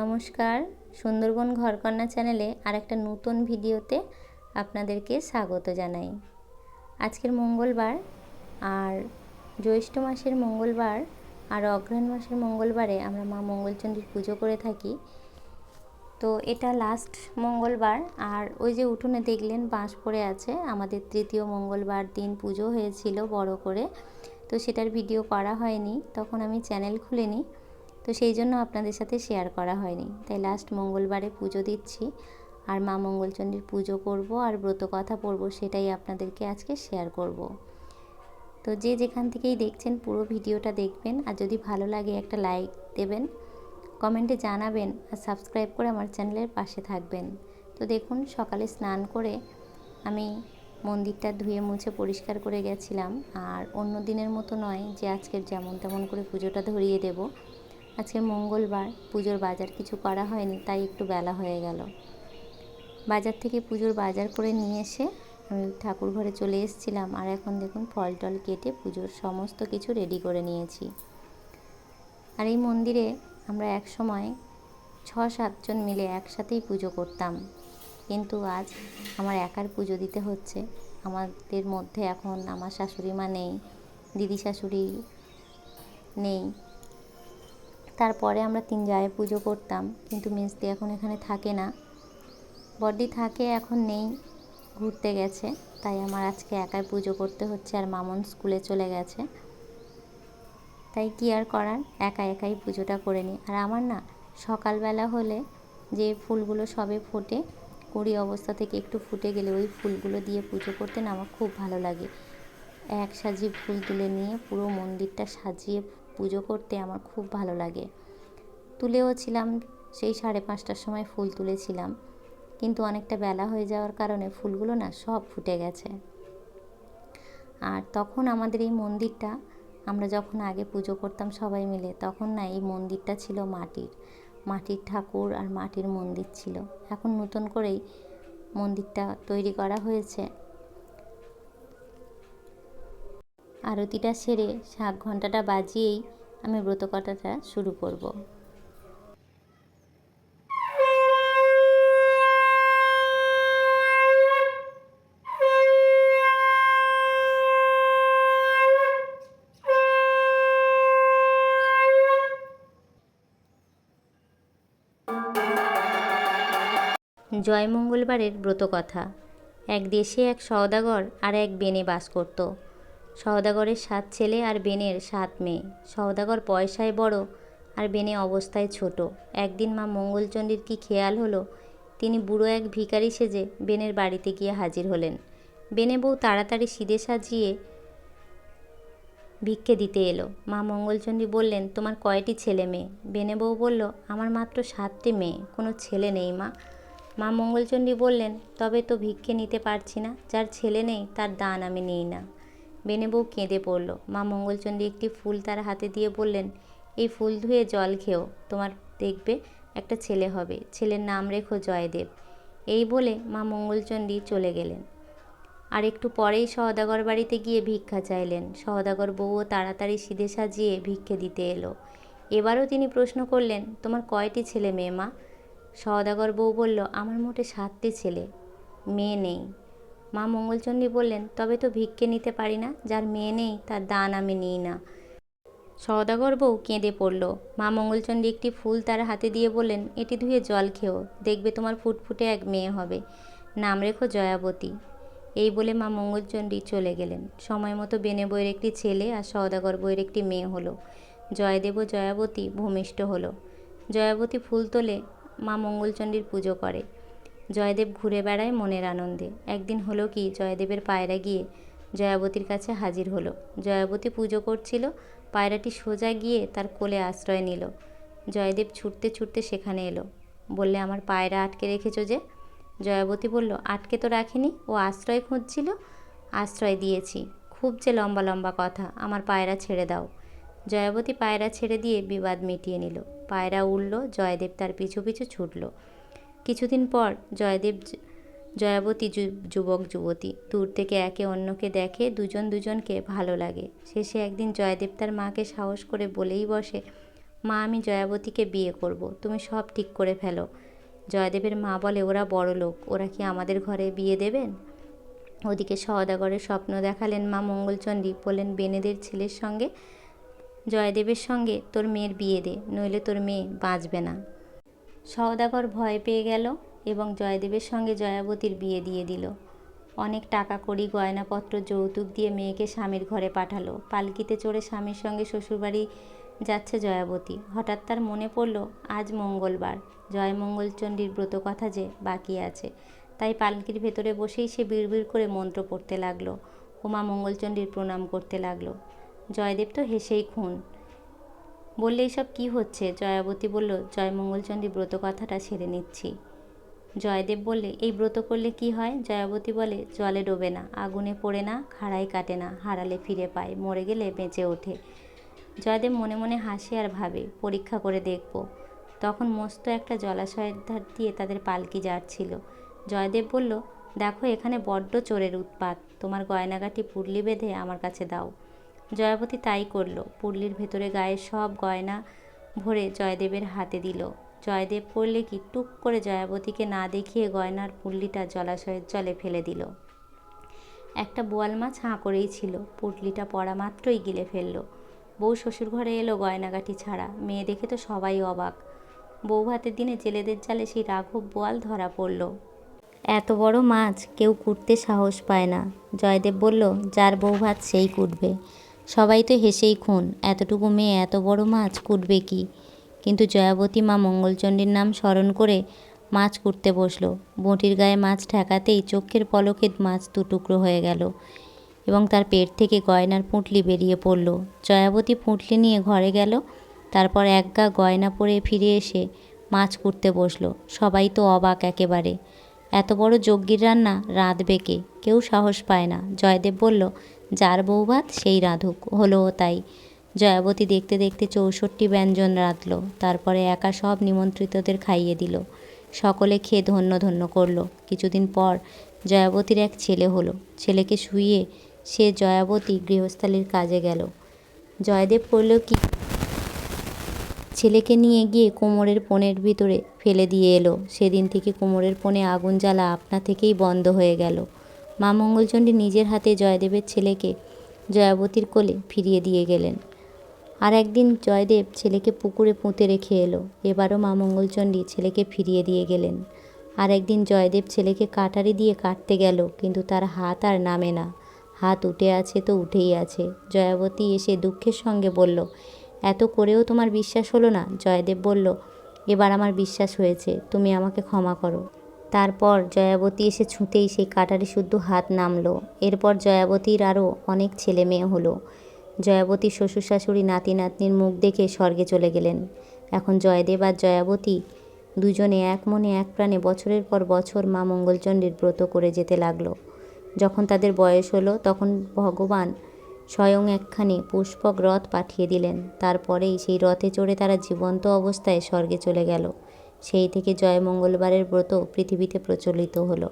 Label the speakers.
Speaker 1: নমস্কার। সুন্দরবন ঘরকন্যা চ্যানেলে আর একটা নতুন ভিডিওতে আপনাদেরকে স্বাগত জানাই। আজকের মঙ্গলবার আর জ্যৈষ্ঠ মাসের মঙ্গলবার আর অগ্রহায়ণ মাসের মঙ্গলবারে আমরা মা মঙ্গলচণ্ডীর পুজো করে থাকি। তো এটা লাস্ট মঙ্গলবার আর ওই যে উঠোনে দেখলেন বাঁশ পড়ে আছে, আমাদের তৃতীয় মঙ্গলবার দিন পুজো হয়েছিল বড় করে। তো সেটার ভিডিও করা হয়নি, তখন আমি চ্যানেল খুলিনি। তো সেই জন্য আপনাদের সাথে শেয়ার করা হয়নি। তাই লাস্ট মঙ্গলবারে পুজো দিচ্ছি আর মা মঙ্গলচণ্ডীর পুজো করব আর ব্রত কথা পড়ব সেটাই আপনাদেরকে আজকে শেয়ার করব। তো যে যেখান থেকেই দেখছেন পুরো ভিডিওটা দেখবেন আর যদি ভালো লাগে একটা লাইক দেবেন কমেন্টে জানাবেন আর সাবস্ক্রাইব করে আমার চ্যানেলের পাশে থাকবেন। তো দেখুন সকালে স্নান করে আমি মন্দিরটা ধুয়ে মুছে পরিষ্কার করে গেছিলাম আর অন্য দিনের মতো নয় যে আজকের যেমন তেমন করে পুজোটা ধরিয়ে দেব। আজকে মঙ্গলবার পুজোর বাজার কিছু করা হয়নি, তাই একটু বেলা হয়ে গেল। বাজার থেকে পুজোর বাজার করে নিয়ে এসে আমি ঠাকুর ঘরে চলে এসেছিলাম আর এখন দেখুন ফল টল কেটে পুজোর সমস্ত কিছু রেডি করে নিয়েছি। আর এই মন্দিরে আমরা এক সময় ছ সাতজন মিলে একসাথেই পুজো করতাম। কিন্তু আজ আমার একার পুজো দিতে হচ্ছে, আমাদের মধ্যে এখন আমার শাশুড়ি মা নেই, দিদি শাশুড়ি নেই তারপরে আমরা তিন জায়ে পুজো করতাম, কিন্তু মেজদি এখন এখানে থাকে না। বডি থাকে, এখন নেই, ঘুরতে গেছে, তাই আমার আজকে একাই পুজো করতে হচ্ছে আর মামন স্কুলে চলে গেছে। তাই কি আর করার? একা একাই পুজোটা করে নিই। আর আমার না, সকালবেলা হলে যে ফুলগুলো সবে ফোটে, কুড়ি অবস্থা থেকে একটু ফুটে গেলে ওই ফুলগুলো দিয়ে পুজো করতে না আমার খুব ভালো লাগে। এক সাজিয়ে ফুল তুলে নিয়ে পুরো মন্দিরটা সাজিয়ে পুজো করতে আমার খুব ভালো লাগে। তুলেও ছিলাম, সেই সাড়ে পাঁচটার সময় ফুল তুলেছিলাম। কিন্তু অনেকটা বেলা হয়ে যাওয়ার কারণে ফুলগুলো না সব ফুটে গেছে। আর তখন আমাদের এই মন্দিরটা, আমরা যখন আগে পুজো করতাম সবাই মিলে, তখন না এই মন্দিরটা ছিল মাটির। মাটির ঠাকুর আর মাটির মন্দির ছিল। এখন নতুন করেই মন্দিরটা তৈরি করা হয়েছে। আরতিটা সেরে শাক ঘন্টাটা বাজিয়েই আমি ব্রত ব্রতকথাটা শুরু করব। জয় মঙ্গলবারের ব্রতকথা। এক দেশে এক সওদাগর আর এক বেনে বাস করত। সওদাগরের সাত ছেলে আর বেনের সাত মেয়ে। সওদাগর পয়সায় বড় আর বেনে অবস্থায় ছোট। একদিন মা মঙ্গলচণ্ডীর কি খেয়াল হলো? তিনি বুড়ো এক ভিখারি সেজে বেনের বাড়িতে গিয়ে হাজির হলেন। বেনে বউ তাড়াতাড়ি সিদে সাজিয়ে ভিক্ষে দিতে এলো। মা মঙ্গলচণ্ডী বললেন, তোমার কয়টি ছেলে মেয়ে? বেনে বউ বলল, আমার মাত্র সাতটি মেয়ে, কোনো ছেলে নেই মা। মা মঙ্গলচণ্ডী বললেন, তবে তো ভিক্ষে নিতে পারছি না, যার ছেলে নেই তার দান আমি নিই না। বেনে বউ কেঁদে পড়ল। মা মঙ্গলচণ্ডী একটি ফুল তার হাতে দিয়ে বললেন, এই ফুল ধুয়ে জল খেও, তোমার দেখবে একটা ছেলে হবে। ছেলের নাম রেখো জয়দেব। এই বলে মা মঙ্গলচণ্ডী চলে গেলেন। আর একটু পরেই সহদাগর বাড়িতে গিয়ে ভিক্ষা চাইলেন। সহদাগর বউও তাড়াতাড়ি সিধে সাজিয়ে ভিক্ষে দিতে এলো। এবারও তিনি প্রশ্ন করলেন, তোমার কয়টি ছেলে মেয়ে মা? সওদাগর বউ বলল, আমার মোটে সাতটি ছেলে, মেয়ে নেই। মা মঙ্গলচণ্ডী বললেন, তবে তো ভিক্ষে নিতে পারি না, যার মেয়ে নেই, তার দান আমি নিই না। সওদাগর বউ কেঁদে পড়ল। মা মঙ্গলচণ্ডী একটি ফুল তার হাতে দিয়ে বললেন, এটি ধুয়ে জল খেও, দেখবে তোমার ফুটফুটে এক মেয়ে হবে। নাম রেখো জয়াবতী। এই বলে মা মঙ্গলচণ্ডী চলে গেলেন। সময় মতো বেনে বইয়ের একটি ছেলে আর সওদাগর বইয়ের একটি মেয়ে হলো। জয়দেব ও জয়াবতী ভূমিষ্ঠ হলো। জয়াবতী ফুল তোলে মা মঙ্গলচণ্ডীর পুজো করে। জয়দেব ঘুরে বেড়ায় মনের আনন্দে। একদিন হলো কি, জয়দেবের পায়রা গিয়ে জয়াবতীর কাছে হাজির হলো। জয়াবতী পুজো করছিল, পায়রাটি সোজা গিয়ে তার কোলে আশ্রয় নিল। জয়দেব ছুটতে ছুটতে সেখানে এলো। বললে, আমার পায়রা আটকে রেখেছ যে? জয়াবতী বলল, আটকে তো রাখিনি, ও আশ্রয় খুঁজছিল, আশ্রয় দিয়েছি। খুব যে লম্বা লম্বা কথা, আমার পায়রা ছেড়ে দাও। জয়াবতী পায়রা ছেড়ে দিয়ে বিবাদ মিটিয়ে নিল। পায়রা উড়ল, জয়দেব তার পিছু পিছু ছুটল। কিছুদিন পর জয়দেব জয়াবতী যুবক, যুবতী দূর থেকে একে অন্যকে দেখে দুজন দুজনকে ভালো লাগে। শেষে একদিন জয়দেব তার মাকে সাহস করে বলেই বসে, মা, আমি জয়াবতীকে বিয়ে করব, তুমি সব ঠিক করে ফেলো। জয়দেবের মা বলে, ওরা বড় লোক, ওরা কি আমাদের ঘরে বিয়ে দেবেন? ওদিকে সওদাগরের স্বপ্ন দেখালেন মা মঙ্গলচণ্ডী, বললেন, বেনেদের ছেলের সঙ্গে, জয়দেবের সঙ্গে তোর মেয়ের বিয়ে দে, নইলে তোর মেয়ে বাঁচবে না। সওদাগর ভয় পেয়ে গেল এবং জয়দেবের সঙ্গে জয়াবতীর বিয়ে দিয়ে দিল। অনেক টাকা কড়ি, গয়নাপত্র, যৌতুক দিয়ে মেয়েকে স্বামীর ঘরে পাঠালো। পালকিতে চড়ে স্বামীর সঙ্গে শ্বশুরবাড়ি যাচ্ছে জয়াবতী। হঠাৎ তার মনে পড়ল, আজ মঙ্গলবার। জয় মঙ্গলচণ্ডীর ব্রত কথা যে বাকি আছে। তাই পালকির ভেতরে বসেই সে বিড়বিড় করে মন্ত্র পড়তে লাগল। উমা মঙ্গলচণ্ডীর প্রণাম করতে লাগল। জয়দেব তো হেসেই খুন। বললে এইসব কী হচ্ছে? জয়াবতী বলল, জয় মঙ্গলচণ্ডী ব্রত কথাটা সেরে নিচ্ছি। জয়দেব বললে, এই ব্রত করলে কি হয়? জয়াবতী বলে, জলে ডোবে না, আগুনে পড়ে না খাড়াই কাটে না, হারালে ফিরে পায়, মরে গেলে বেঁচে ওঠে। জয়দেব মনে মনে হাসে আর ভাবে, পরীক্ষা করে দেখব। তখন মস্ত একটা জলাশয়ের ধার দিয়ে তাদের পালকি যাচ্ছিল। জয়দেব বলল, দেখো, এখানে বড্ড চোরের উৎপাত। তোমার গয়নাগাটি পুরলি বেঁধে আমার কাছে দাও। জয়াবতী তাই করল। পুরলির ভেতরে গায়ের সব গয়না ভরে জয়দেবের হাতে দিল। জয়দেব করলে কি টুক করে জয়াবতীকে না দেখিয়ে গয়নার পুল্লিটা জলাশয়ের জলে ফেলে দিল। একটা বোয়াল মাছ হাঁ করেই ছিল। পুটলিটা পড়া মাত্রই গিলে ফেলল। বউ শ্বশুর ঘরে এলো গয়নাগাটি ছাড়া। মেয়ে দেখে তো সবাই অবাক। বউ ভাতের দিনে জেলেদের জালে সেই রাঘব বোয়াল ধরা পড়ল। এত বড় মাছ কেউ কুটতে সাহস পায় না। জয়দেব বলল, যার বউ ভাত সেই কুটবে। সবাই তো হেসেই খুন। এতটুকু মেয়ে, এত বড় মাছ কুটবে কি? কিন্তু জয়াবতী মা মঙ্গলচণ্ডীর নাম স্মরণ করে মাছ কুটতে বসল। বঁটির গায়ে মাছ ঠেকাতেই চোখের পলকে মাছ দুটুকরো হয়ে গেল এবং তার পেট থেকে গয়নার পুঁটলি বেরিয়ে পড়ল। জয়াবতী পুঁটলি নিয়ে ঘরে গেল, তারপর এক গা গয়না পরে ফিরে এসে মাছ কুটতে বসল। সবাই তো অবাক একেবারে। এত বড় যজ্ঞির রান্না রাঁধবে কে? কেউ সাহস পায় না। জয়দেব বলল যার বউ ভাত সেই রাঁধুক। হলো তাই। জয়াবতী দেখতে দেখতে চৌষট্টি ব্যঞ্জন রাঁধল, তারপরে একা সব নিমন্ত্রিতদের খাইয়ে দিল। সকলে খেয়ে ধন্য ধন্য করল। কিছুদিন পর জয়াবতীর এক ছেলে হলো। ছেলেকে শুইয়ে সে জয়াবতী গৃহস্থালির কাজে গেল। জয়দেব করল কি? ছেলেকে নিয়ে গিয়ে কোমরের পোনের ভিতরে ফেলে দিয়ে এলো। সেদিন থেকে কোমরের পোনে আগুন জ্বালা আপনা থেকেই বন্ধ হয়ে গেল। মা মঙ্গলচণ্ডী নিজের হাতে জয়দেবের ছেলেকে জয়াবতীর কোলে ফিরিয়ে দিয়ে গেলেন। আর একদিন জয়দেব ছেলেকে পুকুরে পুঁতে রেখে এলো। এবারও মা মঙ্গলচণ্ডী ছেলেকে ফিরিয়ে দিয়ে গেলেন। আর একদিন জয়দেব ছেলেকে কাটারি দিয়ে কাটতে গেল, কিন্তু তার হাত আর নামে না। হাত উঠে আছে তো উঠেই আছে। জয়াবতী এসে দুঃখের সঙ্গে বলল, এত করেও তোমার বিশ্বাস হলো না? জয়দেব বলল, এবার আমার বিশ্বাস হয়েছে। তুমি আমাকে ক্ষমা করো। তারপর জয়াবতী এসে ছুঁতেই সেই কাটারি শুদ্ধ হাত নামলো। এরপর জয়াবতীর আরও অনেক ছেলে মেয়ে হলো। জয়াবতী শ্বশুর শাশুড়ি নাতি নাতনির মুখ দেখে স্বর্গে চলে গেলেন। এখন জয়দেব আর জয়াবতী দুজনে এক মনে এক প্রাণে বছরের পর বছর মা মঙ্গলচণ্ডীর ব্রত করে যেতে লাগল। যখন তাদের বয়স হলো, তখন ভগবান স্বয়ং একখানি পুষ্পক রথ পাঠিয়ে দিলেন। তারপরেই সেই রথে চড়ে তারা জীবন্ত অবস্থায় স্বর্গে চলে গেল। সেই থেকে জয়মঙ্গলবারের ব্রত পৃথিবীতে প্রচলিত হলো।